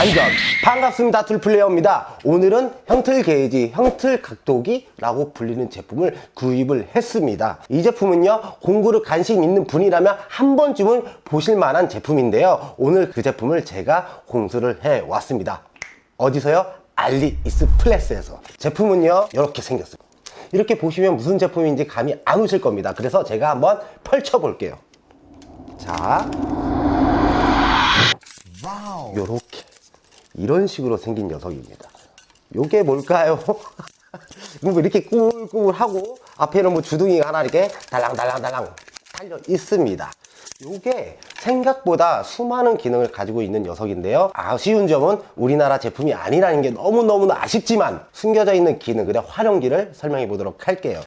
안전. 반갑습니다 툴플레이어입니다. 오늘은 형틀 게이지 형틀 각도기라고 불리는 제품을 구입을 했습니다. 이 제품은요 공구를 관심 있는 분이라면 한 번쯤은 보실 만한 제품인데요. 오늘 그 제품을 제가 공수를 해 왔습니다. 어디서요? 알리이스 플레스에서. 제품은요 이렇게 생겼어요. 이렇게 보시면 무슨 제품인지 감이 안 오실 겁니다. 그래서 제가 한번 펼쳐 볼게요. 자. 요렇게 이런 식으로 생긴 녀석입니다. 요게 뭘까요? 뭐 이렇게 꾸물꾸물하고 앞에는 뭐 주둥이가 하나 이렇게 달랑달랑달랑 달려 있습니다. 요게 생각보다 수많은 기능을 가지고 있는 녀석인데요. 아쉬운 점은 우리나라 제품이 아니라는 게 너무너무 아쉽지만 숨겨져 있는 기능들의 활용기를 설명해 보도록 할게요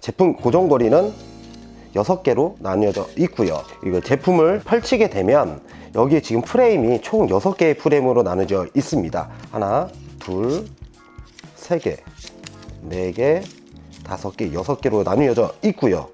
제품 고정거리는 6개로 나뉘어져 있고요. 이거 제품을 펼치게 되면 여기에 지금 프레임이 총 6개의 프레임으로 나눠져 있습니다. 하나, 둘, 세 개, 네 개, 다섯 개, 여섯 개로 나뉘어져 있고요.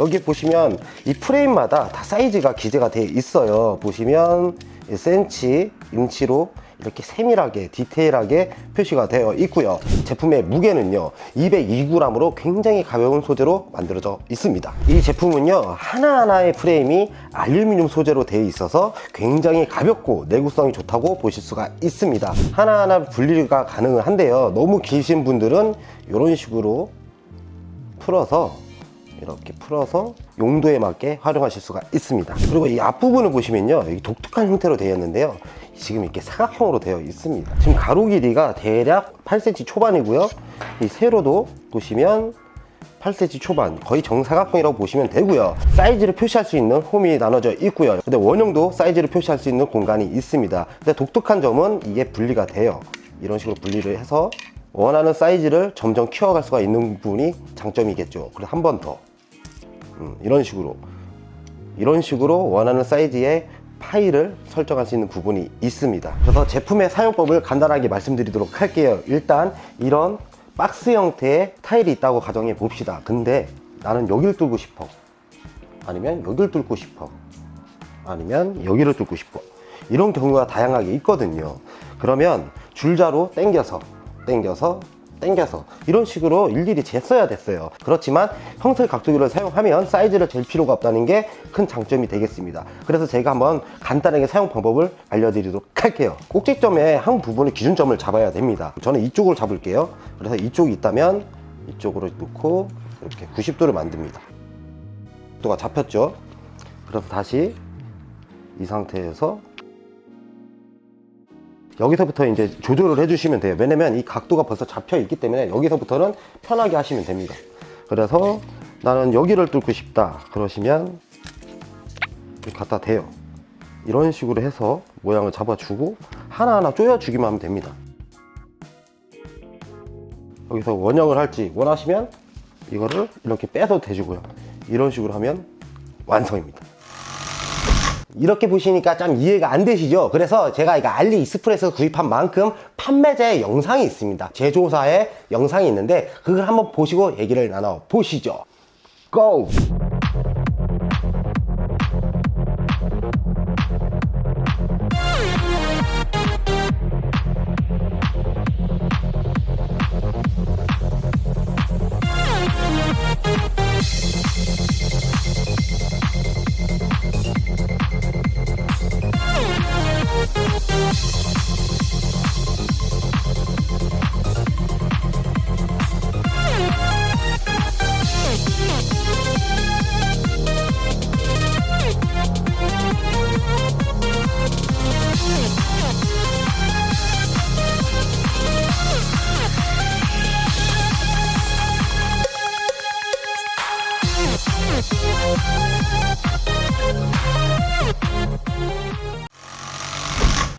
여기 보시면 이 프레임마다 다 사이즈가 기재가 되어 있어요. 보시면 센치, 인치로 이렇게 세밀하게 디테일하게 표시가 되어 있고요. 제품의 무게는요 202g으로 굉장히 가벼운 소재로 만들어져 있습니다. 이 제품은요 하나하나의 프레임이 알루미늄 소재로 되어 있어서 굉장히 가볍고 내구성이 좋다고 보실 수가 있습니다. 하나하나 분리가 가능한데요 너무 기신 분들은 이런 식으로 풀어서 이렇게 풀어서 용도에 맞게 활용하실 수가 있습니다. 그리고 이 앞부분을 보시면요 독특한 형태로 되어 있는데요 지금 이렇게 사각형으로 되어 있습니다. 지금 가로 길이가 대략 8cm 초반이고요. 이 세로도 보시면 8cm 초반 거의 정사각형이라고 보시면 되고요. 사이즈를 표시할 수 있는 홈이 나눠져 있고요. 근데 원형도 사이즈를 표시할 수 있는 공간이 있습니다. 근데 독특한 점은 이게 분리가 돼요. 이런 식으로 분리를 해서 원하는 사이즈를 점점 키워갈 수가 있는 부분이 장점이겠죠. 그래서 한 번더. 음, 이런 식으로. 이런 식으로 원하는 사이즈의 파일을 설정할 수 있는 부분이 있습니다. 그래서 제품의 사용법을 간단하게 말씀드리도록 할게요. 일단 이런 박스 형태의 타일이 있다고 가정해 봅시다. 근데 나는 여기를 뚫고 싶어. 아니면 여기를 뚫고 싶어. 아니면 여기를 뚫고 싶어. 이런 경우가 다양하게 있거든요. 그러면 줄자로 당겨서 당겨서 당겨서 이런 식으로 일일이 쟀어야 됐어요. 그렇지만 형틀 각도기를 사용하면 사이즈를 잴 필요가 없다는 게 큰 장점이 되겠습니다. 그래서 제가 한번 간단하게 사용 방법을 알려드리도록 할게요. 꼭지점에 한 부분의 기준점을 잡아야 됩니다. 저는 이쪽을 잡을게요. 그래서 이쪽이 있다면 이쪽으로 놓고 이렇게 90도를 만듭니다. 각도가 잡혔죠? 그래서 다시 이 상태에서 여기서부터 이제 조절을 해주시면 돼요. 왜냐면 이 각도가 벌써 잡혀 있기 때문에 여기서부터는 편하게 하시면 됩니다. 그래서 나는 여기를 뚫고 싶다. 그러시면 갖다 대요. 이런 식으로 해서 모양을 잡아주고 하나하나 조여주기만 하면 됩니다. 여기서 원형을 할지 원하시면 이거를 이렇게 빼도 되주고요. 이런 식으로 하면 완성입니다. 이렇게 보시니까 좀 이해가 안 되시죠? 그래서 제가 이거 알리익스프레스에서 구입한 만큼 판매자의 영상이 있습니다. 제조사의 영상이 있는데 그걸 한번 보시고 얘기를 나눠 보시죠. 고!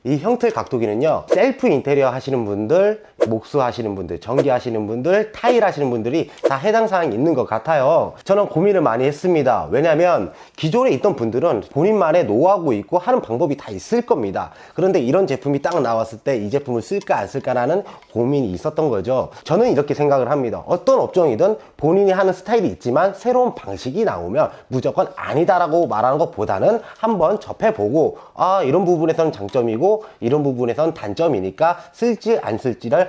이 형태 각도기는요 셀프 인테리어 하시는 분들 목수 하시는 분들 전기 하시는 분들 타일 하시는 분들이 다 해당 사항이 있는 것 같아요. 저는 고민을 많이 했습니다. 왜냐하면 기존에 있던 분들은 본인만의 노하우 있고 하는 방법이 다 있을 겁니다. 그런데 이런 제품이 딱 나왔을 때 이 제품을 쓸까 안 쓸까라는 고민이 있었던 거죠. 저는 이렇게 생각을 합니다. 어떤 업종이든 본인이 하는 스타일이 있지만 새로운 방식이 나오면 무조건 아니다라고 말하는 것보다는 한번 접해보고 아 이런 부분에서는 장점이고 이런 부분에서는 단점이니까 쓸지 안 쓸지를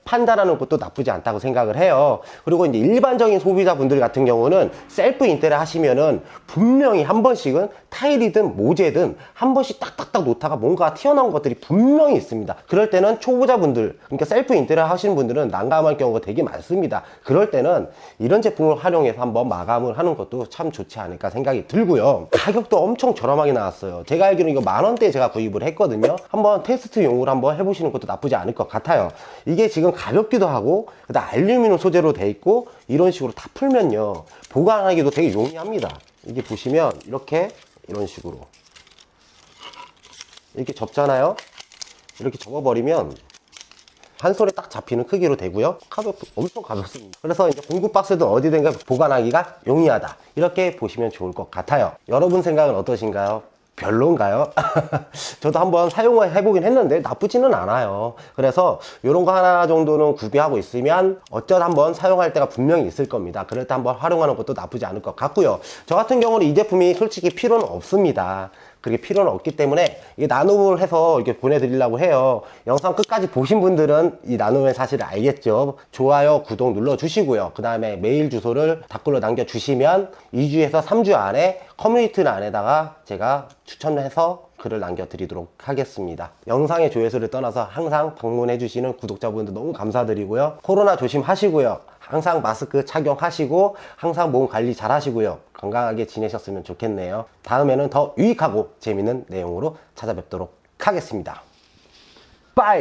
판단하는 것도 나쁘지 않다고 생각을 해요. 그리고 이제 일반적인 소비자분들 같은 경우는 셀프 인테리어 하시면은 분명히 한 번씩은 타일이든 모재든 한 번씩 딱딱딱 놓다가 뭔가 튀어나온 것들이 분명히 있습니다. 그럴 때는 초보자분들 그러니까 셀프 인테리어 하시는 분들은 난감할 경우가 되게 많습니다. 그럴 때는 이런 제품을 활용해서 한번 마감을 하는 것도 참 좋지 않을까 생각이 들고요. 가격도 엄청 저렴하게 나왔어요. 제가 알기로는 이거 만 원대에 제가 구입을 했거든요. 한번 테스트용으로 한번 해보시는 것도 나쁘지 않을 것 같아요. 이게 지금 가볍기도 하고 그다음 알루미늄 소재로 돼 있고 이런 식으로 다 풀면요 보관하기도 되게 용이합니다 이게 보시면 이렇게 이런 식으로 이렇게 접잖아요 이렇게 접어버리면 한 손에 딱 잡히는 크기로 되고요. 가볍, 엄청 가볍습니다. 그래서 이제 공구 박스든 어디든가 보관하기가 용이하다. 이렇게 보시면 좋을 것 같아요. 여러분 생각은 어떠신가요? 별론가요? 저도 한번 사용을 해보긴 했는데 나쁘지는 않아요. 그래서 이런 거 하나 정도는 구비하고 있으면 어쩌다 한번 사용할 때가 분명히 있을 겁니다. 그럴 때 한번 활용하는 것도 나쁘지 않을 것 같고요. 저 같은 경우는 이 제품이 솔직히 필요는 없습니다. 그게 필요는 없기 때문에 이 나눔을 해서 이렇게 보내드리려고 해요. 영상 끝까지 보신 분들은 이 나눔의 사실을 알겠죠. 좋아요, 구독 눌러주시고요. 그 다음에 메일 주소를 댓글로 남겨주시면 2주에서 3주 안에 커뮤니티 안에다가 제가 추천해서 글을 남겨드리도록 하겠습니다. 영상의 조회수를 떠나서 항상 방문해주시는 구독자분들 너무 감사드리고요. 코로나 조심하시고요. 항상 마스크 착용하시고 항상 몸 관리 잘 하시고요. 건강하게 지내셨으면 좋겠네요. 다음에는 더 유익하고 재밌는 내용으로 찾아뵙도록 하겠습니다. 빠이!